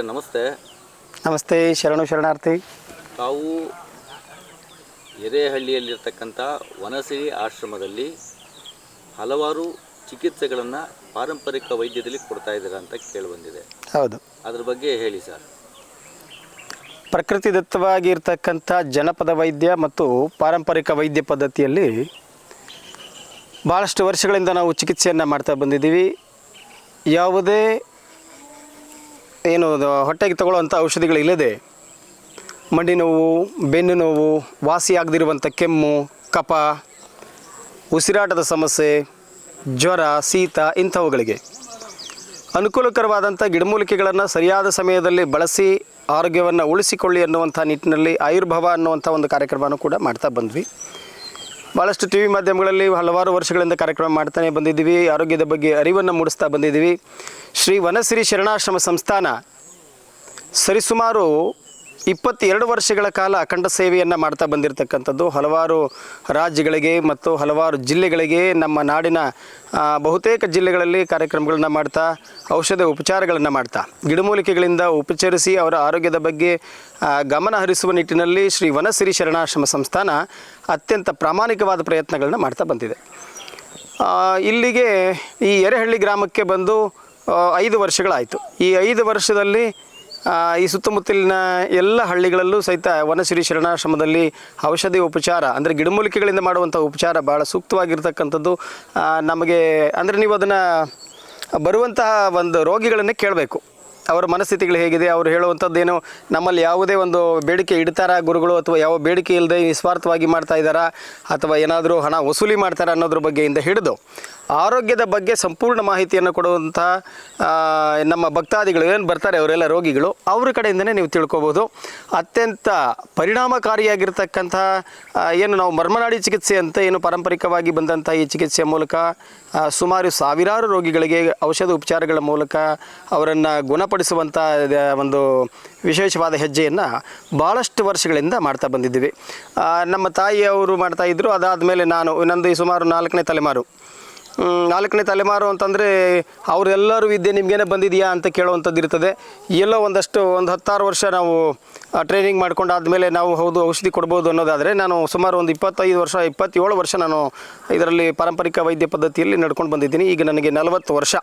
ನಮಸ್ತೆ. ನಮಸ್ತೆ ಶರಣು ಶರಣಾರ್ಥಿ. ತಾವು ಎರೇಹಳ್ಳಿಯಲ್ಲಿರ್ತಕ್ಕಂಥ ವನಸಿರಿ ಆಶ್ರಮದಲ್ಲಿ ಹಲವಾರು ಚಿಕಿತ್ಸೆಗಳನ್ನು ಪಾರಂಪರಿಕ ವೈದ್ಯದಲ್ಲಿ ಕೊಡ್ತಾ ಇದ್ದೀರಾ ಅಂತ ಕೇಳಿಬಂದಿದೆ. ಹೌದು. ಅದ್ರ ಬಗ್ಗೆ ಹೇಳಿ ಸರ್. ಪ್ರಕೃತಿ ದತ್ತವಾಗಿರ್ತಕ್ಕಂಥ ಜನಪದ ವೈದ್ಯ ಮತ್ತು ಪಾರಂಪರಿಕ ವೈದ್ಯ ಪದ್ಧತಿಯಲ್ಲಿ ಭಾಳಷ್ಟು ವರ್ಷಗಳಿಂದ ನಾವು ಚಿಕಿತ್ಸೆಯನ್ನು ಮಾಡ್ತಾ ಬಂದಿದ್ದೀವಿ. ಯಾವುದೇ ಏನು ಹೊಟ್ಟೆಗೆ ತಗೊಳ್ಳುವಂಥ ಔಷಧಿಗಳಿಲ್ಲದೆ ಮಂಡಿ ನೋವು, ಬೆನ್ನು ನೋವು ವಾಸಿಯಾಗದಿರುವಂಥ ಕೆಮ್ಮು, ಕಫ, ಉಸಿರಾಟದ ಸಮಸ್ಯೆ, ಜ್ವರ, ಶೀತ ಇಂಥವುಗಳಿಗೆ ಅನುಕೂಲಕರವಾದಂಥ ಗಿಡಮೂಲಿಕೆಗಳನ್ನು ಸರಿಯಾದ ಸಮಯದಲ್ಲಿ ಬಳಸಿ ಆರೋಗ್ಯವನ್ನು ಉಳಿಸಿಕೊಳ್ಳಿ ಅನ್ನುವಂಥ ನಿಟ್ಟಿನಲ್ಲಿ ಆಯುರ್ಭವ ಅನ್ನುವಂಥ ಒಂದು ಕಾರ್ಯಕ್ರಮವನ್ನು ಕೂಡ ಮಾಡ್ತಾ ಬಂದ್ವಿ. ಭಾಳಷ್ಟು ಟಿ ವಿ ಮಾಧ್ಯಮಗಳಲ್ಲಿ ಹಲವಾರು ವರ್ಷಗಳಿಂದ ಕಾರ್ಯಕ್ರಮ ಮಾಡ್ತಾನೆ ಬಂದಿದ್ದೀವಿ. ಆರೋಗ್ಯದ ಬಗ್ಗೆ ಅರಿವನ್ನು ಮೂಡಿಸ್ತಾ ಬಂದಿದ್ದೀವಿ. ಶ್ರೀ ವನಶ್ರೀ ಶರಣಾಶ್ರಮ ಸಂಸ್ಥಾನ ಸರಿಸುಮಾರು ಇಪ್ಪತ್ತೆರಡು ವರ್ಷಗಳ ಕಾಲ ಅಖಂಡ ಸೇವೆಯನ್ನು ಮಾಡ್ತಾ ಬಂದಿರತಕ್ಕಂಥದ್ದು. ಹಲವಾರು ರಾಜ್ಯಗಳಿಗೆ ಮತ್ತು ಹಲವಾರು ಜಿಲ್ಲೆಗಳಿಗೆ ನಮ್ಮ ನಾಡಿನ ಬಹುತೇಕ ಜಿಲ್ಲೆಗಳಲ್ಲಿ ಕಾರ್ಯಕ್ರಮಗಳನ್ನು ಮಾಡ್ತಾ, ಔಷಧ ಉಪಚಾರಗಳನ್ನು ಮಾಡ್ತಾ. ಗಿಡಮೂಲಿಕೆಗಳಿಂದ ಉಪಚರಿಸಿ ಅವರ ಆರೋಗ್ಯದ ಬಗ್ಗೆ ಗಮನ ಹರಿಸುವ ನಿಟ್ಟಿನಲ್ಲಿ ಶ್ರೀ ವನಸಿರಿ ಶರಣಾಶ್ರಮ ಸಂಸ್ಥಾನ ಅತ್ಯಂತ ಪ್ರಾಮಾಣಿಕವಾದ ಪ್ರಯತ್ನಗಳನ್ನ ಮಾಡ್ತಾ ಬಂದಿದೆ. ಇಲ್ಲಿಗೆ ಈ ಎರೆಹಳ್ಳಿ ಗ್ರಾಮಕ್ಕೆ ಬಂದು ಐದು ವರ್ಷಗಳಾಯಿತು. ಈ ಐದು ವರ್ಷದಲ್ಲಿ ಈ ಸುತ್ತಮುತ್ತಲಿನ ಎಲ್ಲ ಹಳ್ಳಿಗಳಲ್ಲೂ ಸಹಿತ ವನಶ್ರೀ ಶರಣಾಶ್ರಮದಲ್ಲಿ ಔಷಧಿ ಉಪಚಾರ, ಅಂದರೆ ಗಿಡಮೂಲಿಕೆಗಳಿಂದ ಮಾಡುವಂಥ ಉಪಚಾರ ಭಾಳ ಸೂಕ್ತವಾಗಿರ್ತಕ್ಕಂಥದ್ದು. ನಮಗೆ, ಅಂದರೆ ನೀವು ಅದನ್ನು ಬರುವಂತಹ ಒಂದು ರೋಗಿಗಳನ್ನೇ ಕೇಳಬೇಕು. ಅವರ ಮನಸ್ಥಿತಿಗಳು ಹೇಗಿದೆ, ಅವರು ಹೇಳುವಂಥದ್ದೇನು, ನಮ್ಮಲ್ಲಿ ಯಾವುದೇ ಒಂದು ಬೇಡಿಕೆ ಇಡ್ತಾರಾ ಗುರುಗಳು, ಅಥವಾ ಯಾವ ಬೇಡಿಕೆ ಇಲ್ಲದೆ ನಿಸ್ವಾರ್ಥವಾಗಿ ಮಾಡ್ತಾ ಇದ್ದಾರಾ, ಅಥವಾ ಏನಾದರೂ ಹಣ ವಸೂಲಿ ಮಾಡ್ತಾರಾ ಅನ್ನೋದ್ರ ಬಗ್ಗೆಯಿಂದ ಹಿಡಿದು, ಆರೋಗ್ಯದ ಬಗ್ಗೆ ಸಂಪೂರ್ಣ ಮಾಹಿತಿಯನ್ನು ಕೊಡುವಂಥ ನಮ್ಮ ಭಕ್ತಾದಿಗಳು ಏನು ಬರ್ತಾರೆ, ಅವರೆಲ್ಲ ರೋಗಿಗಳು, ಅವ್ರ ಕಡೆಯಿಂದನೇ ನೀವು ತಿಳ್ಕೊಬೋದು. ಅತ್ಯಂತ ಪರಿಣಾಮಕಾರಿಯಾಗಿರ್ತಕ್ಕಂಥ ಏನು ನಾವು ಮರ್ಮನಾಡಿ ಚಿಕಿತ್ಸೆ ಅಂತ ಏನು ಪಾರಂಪರಿಕವಾಗಿ ಬಂದಂಥ ಈ ಚಿಕಿತ್ಸೆಯ ಮೂಲಕ ಸುಮಾರು ಸಾವಿರಾರು ರೋಗಿಗಳಿಗೆ ಔಷಧ ಉಪಚಾರಗಳ ಮೂಲಕ ಅವರನ್ನು ಗುಣಪಡಿಸುವಂಥ ದ- ಒಂದು ವಿಶೇಷವಾದ ಹೆಜ್ಜೆಯನ್ನು ಭಾಳಷ್ಟು ವರ್ಷಗಳಿಂದ ಮಾಡ್ತಾ ಬಂದಿದ್ದೀವಿ. ನಮ್ಮ ತಾಯಿಯವರು ಮಾಡ್ತಾ ಇದ್ದರು ಅದಾದಮೇಲೆ ನಾನು, ನಂದು ಈ ಸುಮಾರು ನಾಲ್ಕನೇ ತಲೆಮಾರು. ನಾಲ್ಕನೇ ತಲೆಮಾರು ಅಂತಂದರೆ ಅವರೆಲ್ಲರೂ ವಿದ್ಯೆ ನಿಮಗೇನೆ ಬಂದಿದೆಯಾ ಅಂತ ಕೇಳುವಂಥದ್ದು ಇರ್ತದೆ. ಎಲ್ಲೋ ಒಂದಷ್ಟು, ಒಂದು ಹತ್ತಾರು ವರ್ಷ ನಾವು ಟ್ರೈನಿಂಗ್ ಮಾಡ್ಕೊಂಡು ಆದಮೇಲೆ ನಾವು ಹೌದು, ಔಷಧಿ ಕೊಡ್ಬೋದು ಅನ್ನೋದಾದರೆ ನಾನು ಸುಮಾರು ಒಂದು ಇಪ್ಪತ್ತೈದು ವರ್ಷ, ಇಪ್ಪತ್ತೇಳು ವರ್ಷ ನಾನು ಇದರಲ್ಲಿ ಪಾರಂಪರಿಕ ವೈದ್ಯ ಪದ್ಧತಿಯಲ್ಲಿ ನಡ್ಕೊಂಡು ಬಂದಿದ್ದೀನಿ. ಈಗ ನನಗೆ ನಲವತ್ತು ವರ್ಷ.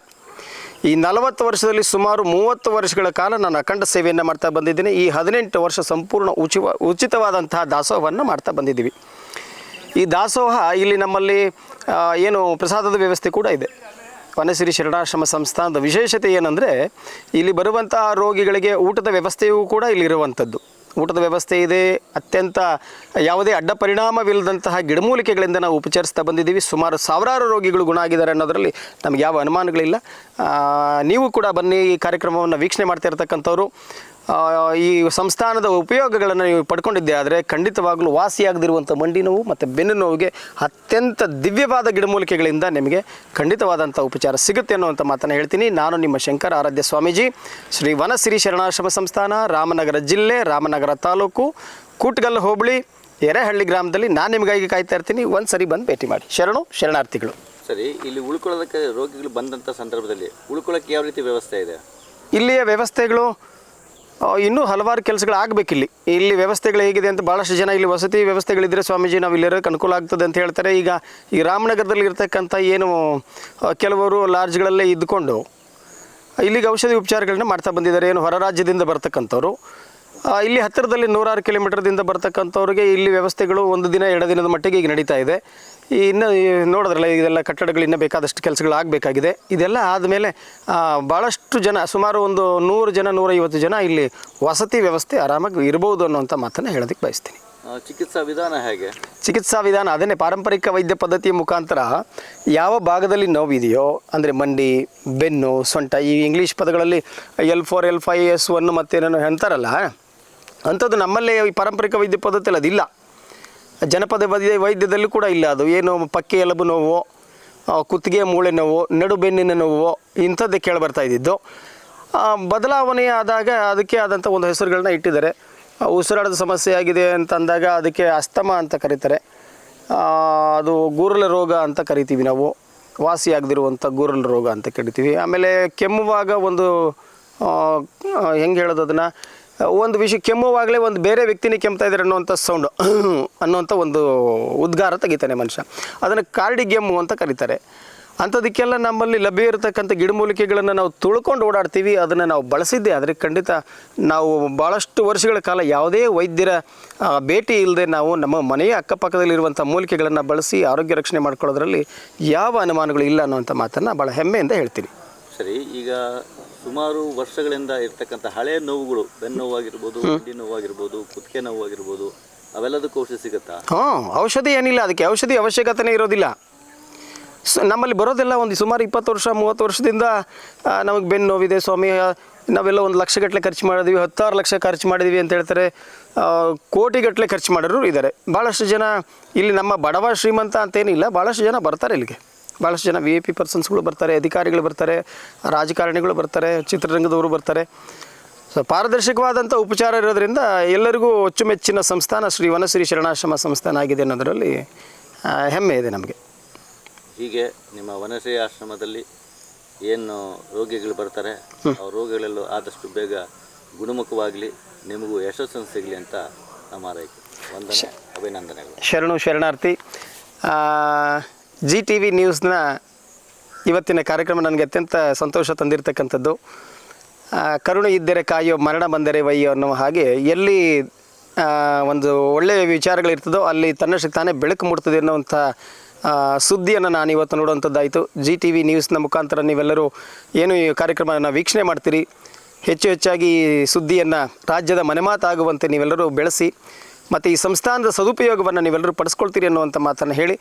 ಈ ನಲವತ್ತು ವರ್ಷದಲ್ಲಿ ಸುಮಾರು ಮೂವತ್ತು ವರ್ಷಗಳ ಕಾಲ ನಾನು ಅಖಂಡ ಸೇವೆಯನ್ನು ಮಾಡ್ತಾ ಬಂದಿದ್ದೀನಿ. ಈ ಹದಿನೆಂಟು ವರ್ಷ ಸಂಪೂರ್ಣ ಉಚಿವ ಉಚಿತವಾದಂತಹ ದಾಸೋಹವನ್ನು ಮಾಡ್ತಾ ಬಂದಿದ್ದೀವಿ. ಈ ದಾಸೋಹ ಇಲ್ಲಿ ನಮ್ಮಲ್ಲಿ ಏನು ಪ್ರಸಾದದ ವ್ಯವಸ್ಥೆ ಕೂಡ ಇದೆ. ವನಸಿರಿ ಶರಣಾಶ್ರಮ ಸಂಸ್ಥಾನದ ವಿಶೇಷತೆ ಏನಂದರೆ, ಇಲ್ಲಿ ಬರುವಂತಹ ರೋಗಿಗಳಿಗೆ ಊಟದ ವ್ಯವಸ್ಥೆಯೂ ಕೂಡ ಇಲ್ಲಿರುವಂಥದ್ದು ಊಟದ ವ್ಯವಸ್ಥೆ ಇದೆ. ಅತ್ಯಂತ ಯಾವುದೇ ಅಡ್ಡ ಪರಿಣಾಮವಿಲ್ಲದಂತಹ ಗಿಡಮೂಲಿಕೆಗಳಿಂದ ನಾವು ಉಪಚರಿಸ್ತಾ ಬಂದಿದ್ದೀವಿ. ಸುಮಾರು ಸಾವಿರಾರು ರೋಗಿಗಳು ಗುಣ ಆಗಿದ್ದಾರೆ ಅನ್ನೋದರಲ್ಲಿ ನಮಗೆ ಯಾವ ಅನುಮಾನಗಳಿಲ್ಲ. ನೀವು ಕೂಡ ಬನ್ನಿ ಈ ಕಾರ್ಯಕ್ರಮವನ್ನು ವೀಕ್ಷಣೆ ಮಾಡ್ತಾ ಇರ್ತಕ್ಕಂಥವ್ರು. ಈ ಸಂಸ್ಥಾನದ ಉಪಯೋಗಗಳನ್ನು ನೀವು ಪಡ್ಕೊಂಡಿದ್ದೆ ಆದರೆ ಖಂಡಿತವಾಗಲೂ ವಾಸಿಯಾಗದಿರುವಂಥ ಮಂಡಿ ನೋವು ಮತ್ತು ಬೆನ್ನು ನೋವಿಗೆ ಅತ್ಯಂತ ದಿವ್ಯವಾದ ಗಿಡಮೂಲಿಕೆಗಳಿಂದ ನಿಮಗೆ ಖಂಡಿತವಾದಂಥ ಉಪಚಾರ ಸಿಗುತ್ತೆ ಅನ್ನುವಂಥ ಮಾತನ್ನು ಹೇಳ್ತೀನಿ. ನಾನು ನಿಮ್ಮ ಶಂಕರ ಆರಾಧ್ಯ ಸ್ವಾಮೀಜಿ. ಶ್ರೀ ವನಸಿರಿ ಶರಣಾಶ್ರಮ ಸಂಸ್ಥಾನ ರಾಮನಗರ ಜಿಲ್ಲೆ ರಾಮನಗರ ತಾಲೂಕು ಕೂಟ್ಗಲ್ ಹೋಬಳಿ ಎರೆಹಳ್ಳಿ ಗ್ರಾಮದಲ್ಲಿ ನಾನು ನಿಮಗಾಗಿ ಕಾಯ್ತಾ ಇರ್ತೀನಿ. ಒಂದು ಸರಿ ಬಂದು ಭೇಟಿ ಮಾಡಿ. ಶರಣು ಶರಣಾರ್ಥಿಗಳು. ಸರಿ ಇಲ್ಲಿ ಉಳ್ಕೊಳ್ಳೋದಕ್ಕೆ ರೋಗಿಗಳು ಬಂದಂಥ ಸಂದರ್ಭದಲ್ಲಿ ಉಳ್ಕೊಳ್ಳೋಕ್ಕೆ ಯಾವ ರೀತಿ ವ್ಯವಸ್ಥೆ ಇದೆ? ಇಲ್ಲಿಯ ವ್ಯವಸ್ಥೆಗಳು ಇನ್ನೂ ಹಲವಾರು ಕೆಲಸಗಳು ಆಗಬೇಕಿಲ್ಲಿ. ಇಲ್ಲಿ ವ್ಯವಸ್ಥೆಗಳು ಹೇಗಿದೆ ಅಂತ ಭಾಳಷ್ಟು ಜನ ಇಲ್ಲಿ ವಸತಿ ವ್ಯವಸ್ಥೆಗಳಿದ್ದರೆ ಸ್ವಾಮೀಜಿ ನಾವು ಇಲ್ಲಿರೋಕ್ಕೆ ಅನುಕೂಲ ಆಗ್ತದೆ ಅಂತ ಹೇಳ್ತಾರೆ. ಈಗ ಈ ರಾಮನಗರದಲ್ಲಿ ಇರ್ತಕ್ಕಂಥ ಏನು ಕೆಲವರು ಲಾಡ್ಜ್ಗಳಲ್ಲೇ ಇದ್ದುಕೊಂಡು ಇಲ್ಲಿಗೆ ಔಷಧಿ ಉಪಚಾರಗಳನ್ನ ಮಾಡ್ತಾ ಬಂದಿದ್ದಾರೆ. ಏನು ಹೊರ ರಾಜ್ಯದಿಂದ ಬರ್ತಕ್ಕಂಥವ್ರು. ಇಲ್ಲಿ ಹತ್ತಿರದಲ್ಲಿ ನೂರಾರು ಕಿಲೋಮೀಟರ್ದಿಂದ ಬರ್ತಕ್ಕಂಥವ್ರಿಗೆ ಇಲ್ಲಿ ವ್ಯವಸ್ಥೆಗಳು ಒಂದು ದಿನ ಎರಡು ದಿನದ ಮಟ್ಟಿಗೆ ಈಗ ನಡೀತಾ ಇದೆ. ಈ ಇನ್ನು ನೋಡಿದ್ರಲ್ಲ ಇದೆಲ್ಲ ಕಟ್ಟಡಗಳು ಇನ್ನೂ ಬೇಕಾದಷ್ಟು ಕೆಲಸಗಳು ಆಗಬೇಕಾಗಿದೆ. ಇದೆಲ್ಲ ಆದಮೇಲೆ ಭಾಳಷ್ಟು ಜನ ಸುಮಾರು ಒಂದು ನೂರು ಜನ ನೂರೈವತ್ತು ಜನ ಇಲ್ಲಿ ವಸತಿ ವ್ಯವಸ್ಥೆ ಆರಾಮಾಗಿ ಇರ್ಬೋದು ಅನ್ನೋಂಥ ಮಾತನ್ನು ಹೇಳೋದಕ್ಕೆ ಬಯಸ್ತೀನಿ. ಚಿಕಿತ್ಸಾ ವಿಧಾನ ಹೇಗೆ? ಚಿಕಿತ್ಸಾ ವಿಧಾನ ಅದನ್ನೇ ಪಾರಂಪರಿಕ ವೈದ್ಯ ಪದ್ಧತಿಯ ಮುಖಾಂತರ ಯಾವ ಭಾಗದಲ್ಲಿ ನೋವಿದೆಯೋ ಅಂದರೆ ಮಂಡಿ ಬೆನ್ನು ಸೊಂಟ ಈ ಇಂಗ್ಲೀಷ್ ಪದಗಳಲ್ಲಿ L four L five S one ಮತ್ತೇನೇನೋ ಅಂತಾರಲ್ಲ ಅಂಥದ್ದು ನಮ್ಮಲ್ಲೇ ಈ ಪಾರಂಪರಿಕ ವೈದ್ಯ ಪದ್ಧತಿಯಲ್ಲಿ ಅದಿಲ್ಲ ಜನಪದ ವೈದ್ಯ ವೈದ್ಯದಲ್ಲೂ ಕೂಡ ಇಲ್ಲ ಅದು. ಏನು ಪಕ್ಕೆ ಎಲುಬು ನೋವು ಕುತ್ತಿಗೆ ಮೂಳೆ ನೋವು, ನಡು ಬೆನ್ನಿನ ನೋವು ಇಂಥದ್ದೇ ಕೇಳಿ ಬರ್ತಾ ಇದ್ದಿದ್ದು. ಬದಲಾವಣೆ ಆದಾಗ ಅದಕ್ಕೆ ಆದಂಥ ಒಂದು ಹೆಸರುಗಳನ್ನ ಇಟ್ಟಿದ್ದಾರೆ. ಉಸಿರಾಟದ ಸಮಸ್ಯೆ ಆಗಿದೆ ಅಂತ ಅಂದಾಗ ಅದಕ್ಕೆ ಅಸ್ತಮ ಅಂತ ಕರೀತಾರೆ. ಅದು ಗೂರಲ ರೋಗ ಅಂತ ಕರಿತೀವಿ ನಾವು. ವಾಸಿಯಾಗದಿರುವಂಥ ಗೂರಲ ರೋಗ ಅಂತ ಕರಿತೀವಿ. ಆಮೇಲೆ ಕೆಮ್ಮುವಾಗ ಒಂದು ಹೆಂಗೆ ಹೇಳೋದು ಅದನ್ನು? ಒಂದು ವಿಷಯ ಕೆಮ್ಮುವಾಗಲೇ ಒಂದು ಬೇರೆ ವ್ಯಕ್ತಿನೇ ಕೆಮ್ತಾ ಇದ್ದಾರೆ ಅನ್ನೋವಂಥ ಸೌಂಡು ಅನ್ನುವಂಥ ಒಂದು ಉದ್ಗಾರ ತೆಗಿತಾನೆ ಮನುಷ್ಯ. ಅದನ್ನು ಕಾರ್ಡಿಗೆಮ್ಮು ಅಂತ ಕರೀತಾರೆ. ಅಂಥದಕ್ಕೆಲ್ಲ ನಮ್ಮಲ್ಲಿ ಲಭ್ಯ ಇರತಕ್ಕಂಥ ಗಿಡಮೂಲಿಕೆಗಳನ್ನು ನಾವು ತುಳ್ಕೊಂಡು ಓಡಾಡ್ತೀವಿ, ಅದನ್ನು ನಾವು ಬಳಸಿದ್ದೆ ಆದರೆ ಖಂಡಿತ ನಾವು ಭಾಳಷ್ಟು ವರ್ಷಗಳ ಕಾಲ ಯಾವುದೇ ವೈದ್ಯರ ಭೇಟಿ ಇಲ್ಲದೆ ನಾವು ನಮ್ಮ ಮನೆಯ ಅಕ್ಕಪಕ್ಕದಲ್ಲಿರುವಂಥ ಮೂಲಿಕೆಗಳನ್ನು ಬಳಸಿ ಆರೋಗ್ಯ ರಕ್ಷಣೆ ಮಾಡ್ಕೊಳ್ಳೋದ್ರಲ್ಲಿ ಯಾವ ಅನುಮಾನಗಳು ಇಲ್ಲ ಅನ್ನುವಂಥ ಮಾತನ್ನು ಭಾಳ ಹೆಮ್ಮೆಯಿಂದ ಹೇಳ್ತೀನಿ. ಸರಿ, ಈಗ ಸುಮಾರು ವರ್ಷಗಳಿಂದ ಇರ್ತಕ್ಕಂಥ ಹಳೆಯ ನೋವುಗಳು ಬೆನ್ನು ನೋವಾಗಿರ್ಬೋದು ಮಂಡಿ ನೋವಾಗಿರ್ಬೋದು ಕುತ್ತಿಗೆ ನೋವಾಗಿರ್ಬೋದು ಅವೆಲ್ಲದಕ್ಕೂ ಔಷಧಿ ಸಿಗುತ್ತಾ? ಹಾಂ ಔಷಧಿ ಏನಿಲ್ಲ ಅದಕ್ಕೆ ಔಷಧಿ ಅವಶ್ಯಕತೆನೇ ಇರೋದಿಲ್ಲ. ಸ ನಮ್ಮಲ್ಲಿ ಬರೋದೆಲ್ಲ ಒಂದು ಸುಮಾರು ಇಪ್ಪತ್ತು ವರ್ಷ ಮೂವತ್ತು ವರ್ಷದಿಂದ ನಮಗೆ ಬೆನ್ನು ನೋವಿದೆ ಸ್ವಾಮಿ ನಾವೆಲ್ಲ ಒಂದು ಲಕ್ಷಗಟ್ಟಲೆ ಖರ್ಚು ಮಾಡಿದ್ವಿ ಹತ್ತಾರು ಲಕ್ಷ ಖರ್ಚು ಮಾಡಿದ್ವಿ ಅಂತ ಹೇಳ್ತಾರೆ ಕೋಟಿಗಟ್ಟಲೆ ಖರ್ಚು ಮಾಡೋರು ಇದ್ದಾರೆ. ಭಾಳಷ್ಟು ಜನ ಇಲ್ಲಿ ನಮ್ಮ ಬಡವ ಶ್ರೀಮಂತ ಅಂತೇನಿಲ್ಲ ಭಾಳಷ್ಟು ಜನ ಬರ್ತಾರೆ ಇಲ್ಲಿಗೆ. ಭಾಳಷ್ಟು ಜನ ವಿ ಐ ಪಿ ಪರ್ಸನ್ಸ್ಗಳು ಬರ್ತಾರೆ ಅಧಿಕಾರಿಗಳು ಬರ್ತಾರೆ ರಾಜಕಾರಣಿಗಳು ಬರ್ತಾರೆ ಚಿತ್ರರಂಗದವರು ಬರ್ತಾರೆ. ಸೊ ಪಾರದರ್ಶಕವಾದಂಥ ಉಪಚಾರ ಇರೋದ್ರಿಂದ ಎಲ್ಲರಿಗೂ ಅಚ್ಚುಮೆಚ್ಚಿನ ಸಂಸ್ಥಾನ ಶ್ರೀ ವನಶ್ರೀ ಶರಣಾಶ್ರಮ ಸಂಸ್ಥಾನ ಆಗಿದೆ ಅನ್ನೋದರಲ್ಲಿ ಹೆಮ್ಮೆ ಇದೆ ನಮಗೆ. ಹೀಗೆ ನಿಮ್ಮ ವನಶ್ರೀ ಆಶ್ರಮದಲ್ಲಿ ಏನು ರೋಗಿಗಳು ಬರ್ತಾರೆ ಆ ರೋಗಿಗಳೆಲ್ಲೂ ಆದಷ್ಟು ಬೇಗ ಗುಣಮುಖವಾಗಲಿ ನಿಮಗೂ ಯಶಸ್ಸನ್ನು ಸಿಗಲಿ ಅಂತ ನಮ್ಮ ಆರೈಕೆ. ವಂದನೆ ಅಭಿನಂದನೆಗಳು. ಶರಣು ಶರಣಾರ್ಥಿ. ಜಿ ಟಿ ವಿ ನ್ಯೂಸ್ನ ಇವತ್ತಿನ ಕಾರ್ಯಕ್ರಮ ನನಗೆ ಅತ್ಯಂತ ಸಂತೋಷ ತಂದಿರತಕ್ಕಂಥದ್ದು. ಕರುಣೆ ಇದ್ದರೆ ಕಾಯೋ, ಮರಣ ಬಂದರೆ ವಯ್ಯೋ ಅನ್ನೋ ಹಾಗೆ ಎಲ್ಲಿ ಒಂದು ಒಳ್ಳೆಯ ವಿಚಾರಗಳಿರ್ತದೋ ಅಲ್ಲಿ ತನ್ನಷ್ಟಕ್ಕೆ ತಾನೇ ಬೆಳಕು ಮೂಡ್ತದೆ ಅನ್ನೋವಂಥ ಸುದ್ದಿಯನ್ನು ನಾನು ಇವತ್ತು ನೋಡುವಂಥದ್ದಾಯಿತು. ಜಿ ಟಿ ವಿ ನ್ಯೂಸ್ನ ಮುಖಾಂತರ ನೀವೆಲ್ಲರೂ ಏನು ಈ ಕಾರ್ಯಕ್ರಮವನ್ನು ವೀಕ್ಷಣೆ ಮಾಡ್ತೀರಿ? ಹೆಚ್ಚು ಹೆಚ್ಚಾಗಿ ಸುದ್ದಿಯನ್ನು ರಾಜ್ಯದ ಮನೆಮಾತಾಗುವಂತೆ ನೀವೆಲ್ಲರೂ ಬೆಳೆಸಿ. ಮತ್ತು ಈ ಸಂಸ್ಥಾನದ ಸದುಪಯೋಗವನ್ನು ನೀವೆಲ್ಲರೂ ಪಡಿಸ್ಕೊಳ್ತೀರಿ ಅನ್ನುವಂಥ ಮಾತನ್ನು ಹೇಳಿ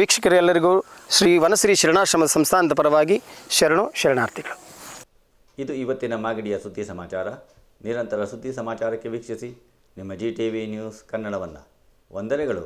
ವೀಕ್ಷಕರೆಲ್ಲರಿಗೂ ಶ್ರೀ ವನಶ್ರೀ ಶರಣಾಶ್ರಮ ಸಂಸ್ಥಾನದ ಪರವಾಗಿ ಶರಣು ಶರಣಾರ್ಥಿಗಳು. ಇದು ಇವತ್ತಿನ ಮಾಗಡಿಯ ಸುದ್ದಿ ಸಮಾಚಾರ. ನಿರಂತರ ಸುದ್ದಿ ಸಮಾಚಾರಕ್ಕೆ ವೀಕ್ಷಿಸಿ, ನಿಮ್ಮ ಜಿ ಟಿ ನ್ಯೂಸ್ ಕನ್ನಡವನ್ನು. ವಂದನೆಗಳು.